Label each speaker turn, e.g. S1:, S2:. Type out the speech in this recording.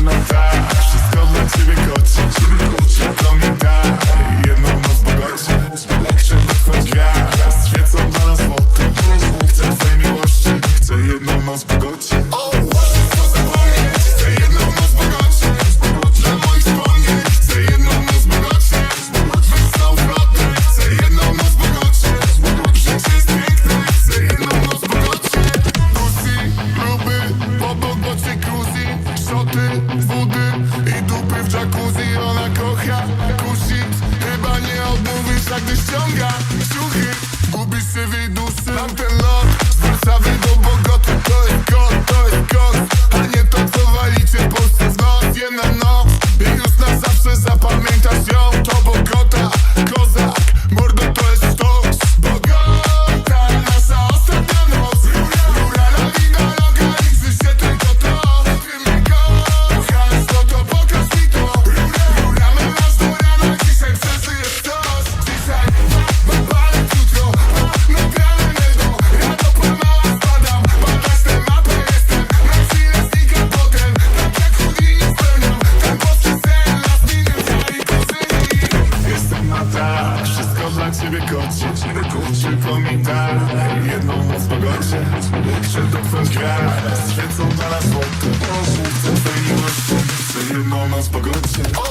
S1: dziewczyna ta Wszystko dla ciebie kocie To mi daj. Jedną noc bogocie Chcę wytchać gwiazd Świecą dla nas złoty Chcę twojej miłości Chcę jedną noc bogocie jacuzzi Ona kocha, kusić Chyba nie odmówisz, tak gdyś ciągle dla ciebie kocie daj jedną noc w pogodzie Chcę dotknąć gwiazd, świecą dla nas złote Chcę twojej miłości, chcę jedną noc w pogodzie